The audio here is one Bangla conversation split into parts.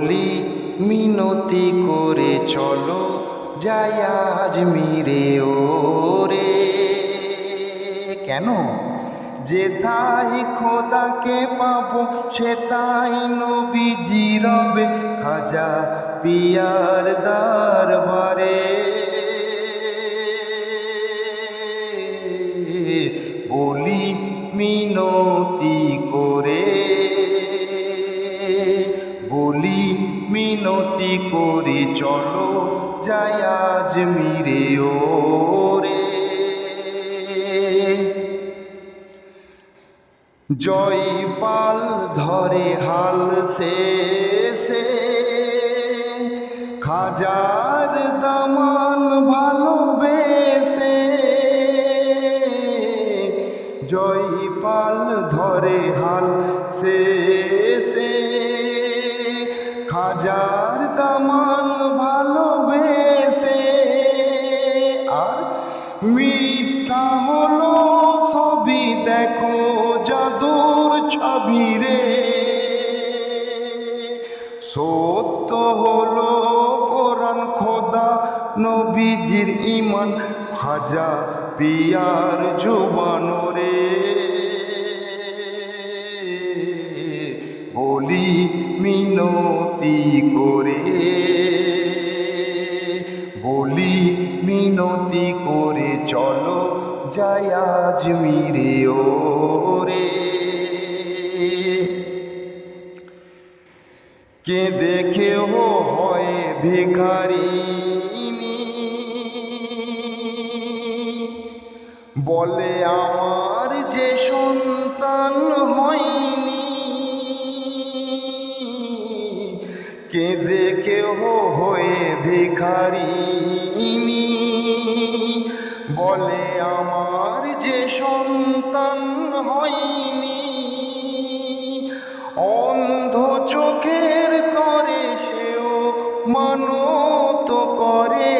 বলি, মিনতি করে চলো, যাই আজ মিরে ও রে কেন? যে তাই খোদাকে পাবো তাই নবীজি রবে, খাজা পিয়ার দরবারে। বলি মিনতি করে চলো যাই রে জয় পাল ধরে হাল সে খাজার খাজার দামান ভালোবেসে আর মিথ্যা হলো ছবি দেখো জাদুর ছবি রে। সত্য হলো কোরআন খোদা, নবীজির ইমান খাজা পিয়ার জোবান রে। বলি মিনতি করে। বলি মিনতি করে চলো, যাই ও রে কে দেখেও হয় ভিখারিনী বলে আমার কে দেখেও হয়ে ভিখারিনী বলে, আমার যে সন্তান হয়নি, অন্ধ চোখের তরে সেও মানত করে।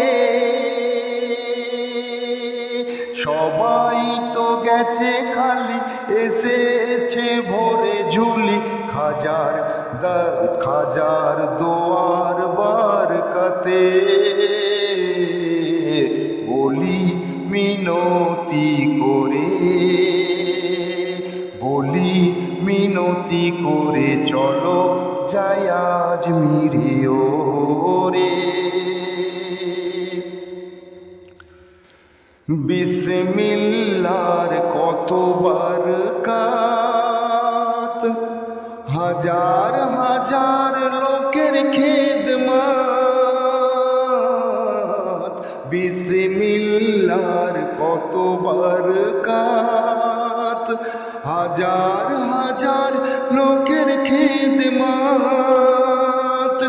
সবাই তো গেছে খালি, এসেছে ভোরে ঝুলি খাজার খাজার দোয়ার বার কাতে বলি মিনতি করে, বলি মিনতি করে চলো যাই আজ মিরে ওরে। বিসমিল্লার কতবার কাত হাজার হাজার লোকের খেদমাত। বিসমিল্লার কতবার কাত হাজার হাজার লোকের খেদমাত।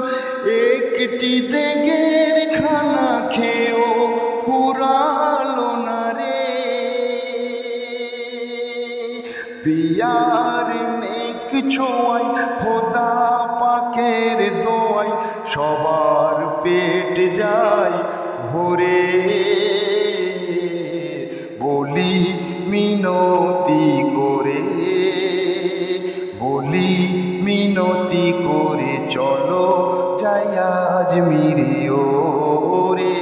একটি দেগের খানা খেয়েও পুরালো না রে। পিয়ার নেক খোদা পাকের দোয়াই সবার পেট যায় ভরে। বলি মিনতি করে, বলি মিনতি করে চলো যাই আজ মিরে ওরে।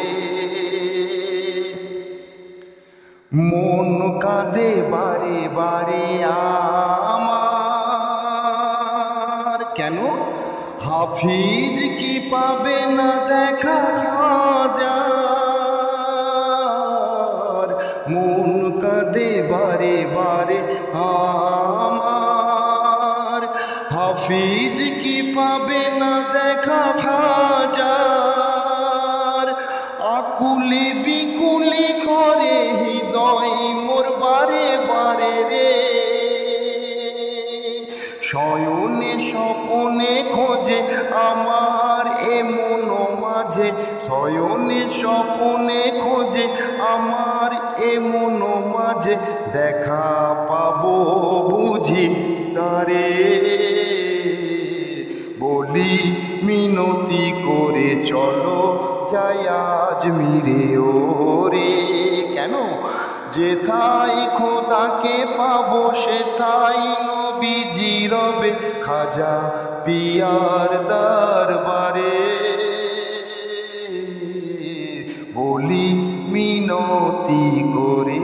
মন কাঁদে বারে বারে আমার। কেন? হাফিজ কি পাবে না দেখা হাজার মন কাঁদে বারে বারে আমার। হাফিজ শয়নে স্বপনে খোঁজে, আমার এ মন মাঝে। শয়নে স্বপনে খোঁজে, আমার এ মন মাঝে। দেখা পাবো বুঝি তারে। বলি, মিনতি করে চলো, যাই আজ মিরে ওরে। কেন? যেথায় খোদাকে পাবো সেথায় জিরবে খাজা পিয়ার দরবারে। বলি মিনতি করে।